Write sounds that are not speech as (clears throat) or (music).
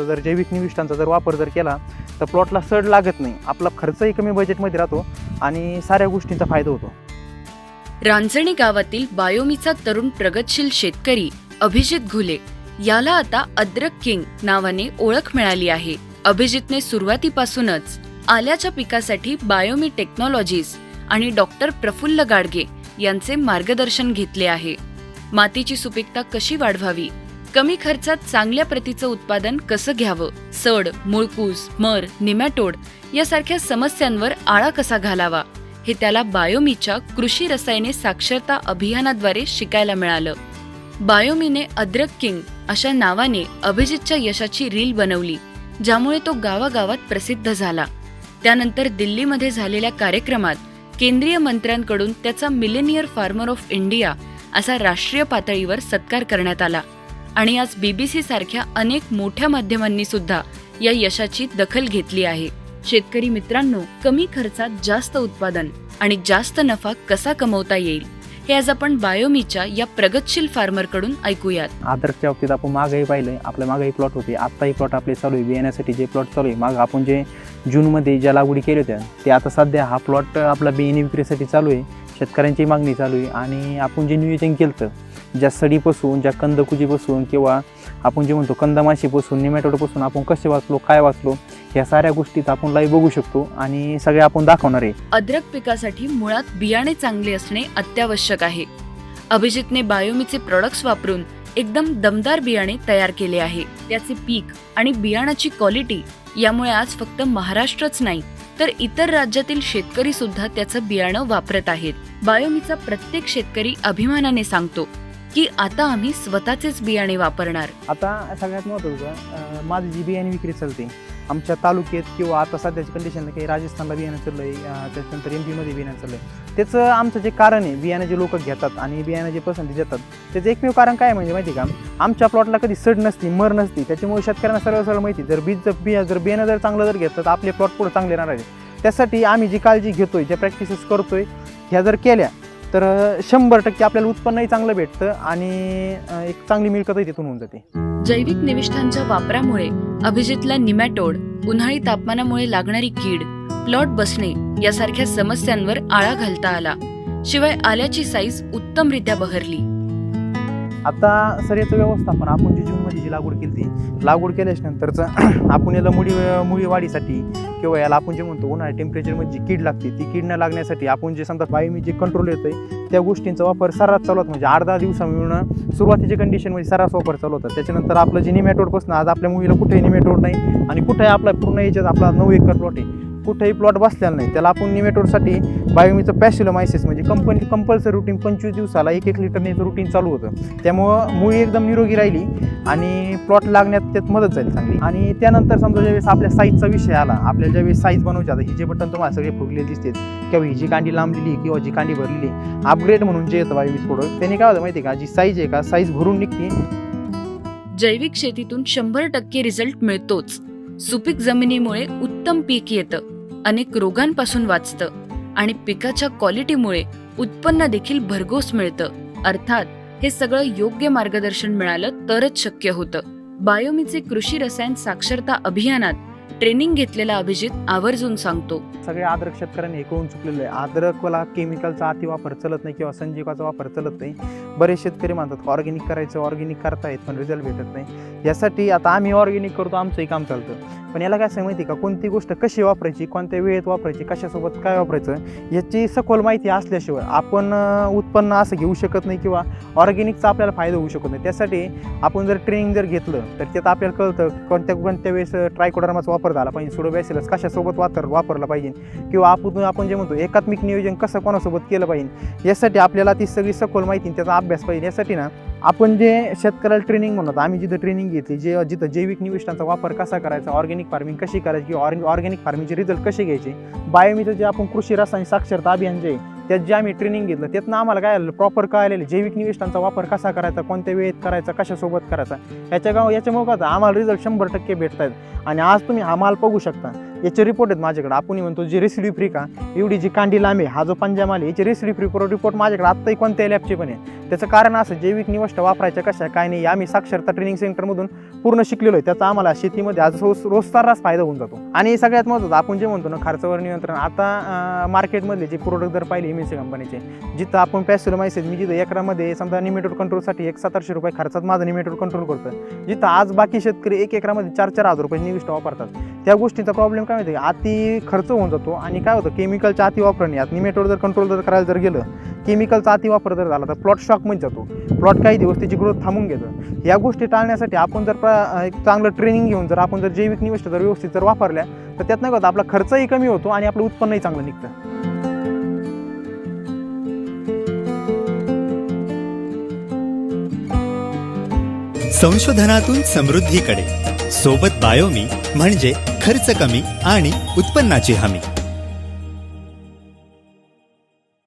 प्लॉटचा जर जैविक निविष्ठांचा जर वापर जर केला तर प्लॉटला सड लागत नाही. आपला खर्चही कमी बजेटमध्ये राहतो आणि साऱ्या गोष्टींचा फायदा होतो. रांजणी गावातील बायोमीचा तरुण प्रगतशील शेतकरी अभिजित घुले याला आता अद्रक किंग नावाने ओळख मिळाली आहे. अभिजितने सुरुवातीपासूनच आल्याच्या पिकासाठी बायोमी टेक्नॉलॉजीज आणि डॉक्टर प्रफुल्ल गाडगे यांचे मार्गदर्शन घेतले आहे. मातीची सुपीकता कशी वाढवावी? कमी खर्चात चांगल्या प्रतीचं उत्पादन कसं घ्यावं? सड मुळकूस मर निमॅटोड यासारख्या समस्यांवर आळा कसा घालावा? हे त्याला बायोमीच्या कृषी रसायने साक्षरता अभियानाद्वारे शिकायला मिळालं. बायोमीने अद्रक किंग अशा नावाने अभिजितच्या यशाची रील बनवली ज्यामुळे तो गावागावात प्रसिद्ध झाला. त्यानंतर दिल्लीमध्ये झालेल्या कार्यक्रमात केंद्रीय मंत्र्यांकडून त्याचा मिलेनियर फार्मर ऑफ इंडिया असा राष्ट्रीय पातळीवर सत्कार करण्यात आला. आणि आज बीबीसी सारख्या अनेक मोठ्या माध्यमांनी सुद्धा या यशाची दखल घेतली आहे. शेतकरी मित्रांनो कमी खर्चात जास्त उत्पादन आणि जास्त नफा कसा कमवता येईल? हे आज आपण बायोमीच्या या प्रगतशील फार्मरकडून ऐकूयात. आदरच्या बाबतीत आपण मागही पाहिलं आपल्या मागही प्लॉट होते. आत्ताही प्लॉट आपले चालू आहे. बियाण्यासाठी जे प्लॉट चालू आहे माग आपण जे जूनमध्ये ज्या लागवडी केल्या होत्या ते आता सध्या हा प्लॉट आपला बियाणे विक्रीसाठी चालू आहे. शेतकऱ्यांची मागणी चालू आहे आणि आपण जे नियोजन केलं तर ज्या सडीपासून ज्या कंदकुजीपासून किंवा आपण जे म्हणतो कंदमाशीपासून निमॅटोडपासून आपण कसे वाचलो काय वाचलो ह्या साऱ्या गोष्टीत आपण लाईव्ह बघू शकतो आणि सगळे आपण दाखवणार आहे. अद्रक पिकासाठी मुळात बियाणे चांगले असणे अत्यावश्यक आहे. अभिजितने बायोमीचे प्रॉडक्ट्स वापरून एकदम दमदार बियाणे तयार केले आहे. त्याचे पीक आणि बियाणाची क्वालिटी यामुळे आज फक्त महाराष्ट्रच नाही तर इतर राज्यातील शेतकरी सुद्धा त्याचं बियाणं वापरत आहेत. बायोमीचा प्रत्येक शेतकरी अभिमानाने सांगतो की आता आम्ही स्वतःचेच बियाणे वापरणार. आता सगळ्यात महत्वाचं माझी जी बियाणे विक्री चालते आमच्या तालुक्यात किंवा आता सध्याची कंडिशन काही राजस्थानला बियाणं चाललं आहे त्याच्यानंतर एम पीमध्ये बियाणं चाललं आहे त्याचं आमचं जे कारण आहे बियाणं जे लोक घेतात आणि बियाणं जे पसंती देतात त्याचं एकमेव कारण काय म्हणजे माहिती आहे का? आमच्या प्लॉटला कधी सड नसती मर नसती त्याच्यामुळे शेतकऱ्यांना सर्व सरळ माहिती जर बीज जर बिया जर बियाणं जर चांगलं जर घेतलं तर आपले प्लॉट पुढे चांगले राहणार आहे त्यासाठी आम्ही जी काळजी घेतोय ज्या प्रॅक्टिसेस करतोय ह्या जर केल्या तर शंभर टक्के आपल्याला उत्पन्नही चांगलं भेटतं आणि एक चांगली मिळकतही तिथून होऊन जाते. जैविक निविष्ठांच्या वापरामुळे अभिजितला निमॅटोड उन्हाळी तापमानामुळे लागणारी कीड प्लॉट बसणे यासारख्या समस्यांवर आळा घालता आला. शिवाय आल्याची साईज उत्तमरित्या बहरली. आता सर याचं व्यवस्थापन आपण जी जूनमध्ये जी लागवड केली ती लागवड केल्याच्यानंतरचं (clears throat) आपण याला मुळी मुळी वाढीसाठी किंवा याला आपण जे म्हणतो उन्हाळ्या टेम्परेचरमध्ये जी कीड लागते ती कीड न लागण्यासाठी आपण जे समजा बायोमी जे कंट्रोल येतोय त्या गोष्टींचा वापर सर्रास चालू होता. म्हणजे अर्धा दिवसा मिळून सुरुवातीच्या कंडिशनमध्ये सर्रास वापर चालू होता. त्याच्यानंतर आपलं जे निमॅटोडपासून आज आपल्या मुलीला कुठेही निमॅटोड नाही आणि कुठेही आपला पूर्ण याच्यात आपला नऊ एकर प्लॉट आहे. कुठेही प्लॉट बसलेला नाही. त्याला आपण निमेटोडसाठी बायोमीचं पॅसिलोमायसिस म्हणजे कंपनी कंपल्सरी रुटीन पंचवीस दिवसाला एक एक लिटरने रुटीन चालू होतं. त्यामुळं मुळी एकदम निरोगी राहिली आणि प्लॉट लागण्यात त्यात मदत झाली चांगली. आणि त्यानंतर समजा ज्यावेळेस आपल्या साईजचा विषय आला आपल्याला ज्यावेळेस साईज बनवायची आता ही जे बटन तुम्हाला सगळे फुगलेले दिसतात किंवा ही जी कांडी लांबलेली किंवा जी कांडी भरलेली अपग्रेड म्हणून जे येतं बायोमीज प्रोडक्ट त्याने काय होतं माहिती आहे का? जी साईज आहे का साईज भरून निघते. जैविक शेतीतून शंभर टक्के रिझल्ट मिळतोच. सुपीक जमिनीमुळे उत्तम पीक येतं. अनेक रोगांपासून वाचतं. आणि पिकाच्या क्वालिटीमुळे उत्पन्न देखील भरघोस मिळतं. अर्थात हे सगळं योग्य मार्गदर्शन मिळालं तरच शक्य होतं. बायोमीचे कृषी रसायन साक्षरता अभियानात ट्रेनिंग घेतलेला अभिजित आवर्जून सांगतो. सगळ्या अद्रक शेतकऱ्यांनी हे कळून चुकलेलं आहे. अद्रकला केमिकलचा अतिवापर चलत नाही किंवा संजीवाचा वापर चलत नाही. बरेच शेतकरी म्हणतात ऑर्गॅनिक करायचं ऑर्गॅनिक करतायत पण रिझल्ट भेटत नाही. यासाठी आता आम्ही ऑर्गॅनिक करतो आमचंही काम चालतं. पण याला काय असं माहिती का? कोणती गोष्ट कशी वापरायची कोणत्या वेळेत वापरायची कशासोबत काय वापरायचं याची सखोल माहिती असल्याशिवाय आपण उत्पन्न असं घेऊ शकत नाही किंवा ऑर्गॅनिकचा आपल्याला फायदा होऊ शकत नाही. त्यासाठी आपण जर ट्रेनिंग जर घेतलं तर त्यात आपल्याला कळतं कोणत्या कोणत्या वेळेस ट्रायकोडर्माचा वापर झाला पाहिजे. सुडोबॅसिलस कशासोबत वापर वापरला पाहिजे? किंवा आपण आपण जे म्हणतो एकात्मिक नियोजन कसं कोणासोबत केलं पाहिजे? यासाठी आपल्याला ती सगळी सखोल माहिती आणि त्याचा अभ्यास पाहिजे. यासाठी ना आपण जे शेतकऱ्याला ट्रेनिंग म्हणतो आम्ही जिथं ट्रेनिंग घेतली जे जिथं जैविक निविष्ठांचा वापर कसा करायचा ऑर्गॅनिक फार्मिंग कशी करायची किंवा ऑर्गॅनिक फार्मिंगचे रिझल्ट कसे घ्यायचे? बायोमीचं जे आपण कृषी रसायन साक्षरता अभियान जे त्यात जे आम्ही ट्रेनिंग घेतलं त्यातनं आम्हाला काय आलं? प्रॉपर काय आलेलं जैविक निविष्ठांचा वापर कसा करायचा? कोणत्या वेळेत करायचा? कशासोबत करायचा? याच्या गाव याच्यामुळे काय आम्हाला रिझल्ट शंभर टक्के भेटत आहेत आणि आज तुम्ही हा माल बघू शकता. याचे रिपोर्ट आहेत माझ्याकडे. आपण म्हणतो जी रेसिडी फ्री का? एवढी जी कांडी लांबी हा जो पंजाम आले याची रेसिडी फ्री रिपोर्ट माझ्याकडे आत्ताही कोणत्याही लॅबचे पण आहे. त्याचं कारण असं जैविक निवष्ट वापरायच्या कशा काय नाही आम्ही साक्षरता ट्रेनिंग सेंटरमधून पूर्ण शिकलेलो आहे. त्याचा आम्हाला शेतीमध्ये आज रोज फायदा होऊन जातो. आणि सगळ्यात महत्त्वाचं आपण जे म्हणतो ना खर्चावर नियंत्रण आता मार्केटमधले जे प्रोडक्ट जर पाहिले एमएनसी कंपनीचे जिथं आपण पॅसिल माहिती मी जिथं एकरामध्ये समजा निमेटोड कंट्रोलसाठी एक सतराशे रुपये खर्चात माझं निमेटोड कंट्रोल करतो जिथं आज बाकी शेतकरी एक एकरामध्ये चार चार हजार रुपये निविष्ट वापरतात. त्या गोष्टीचा प्रॉब्लेम काय माहिती आहे अति खर्च होऊन जातो आणि काय होतं केमिकलच्या अति वापरणे यात निमेटोर जर कंट्रोल जर करायला जर गेलं केमिकलचा अति वापर जर झाला तर प्लॉट शॉकमध्ये जातो. प्लॉट काही दिवस त्याची ग्रोथ थांबून घेतं. या गोष्टी टाळण्यासाठी आपण जर प्र- एक चांगलं ट्रेनिंग घेऊन जर आपण जर जैविक निविष्ट जर व्यवस्थित जर वापरल्या तर त्यात नाही का होतं आपला खर्चही कमी होतो आणि आपलं उत्पन्नही चांगलं निघतं. संशोधनातून समृद्धीकडे. सोबत बायोमी म्हणजे खर्च कमी आणि उत्पन्नाची हमी.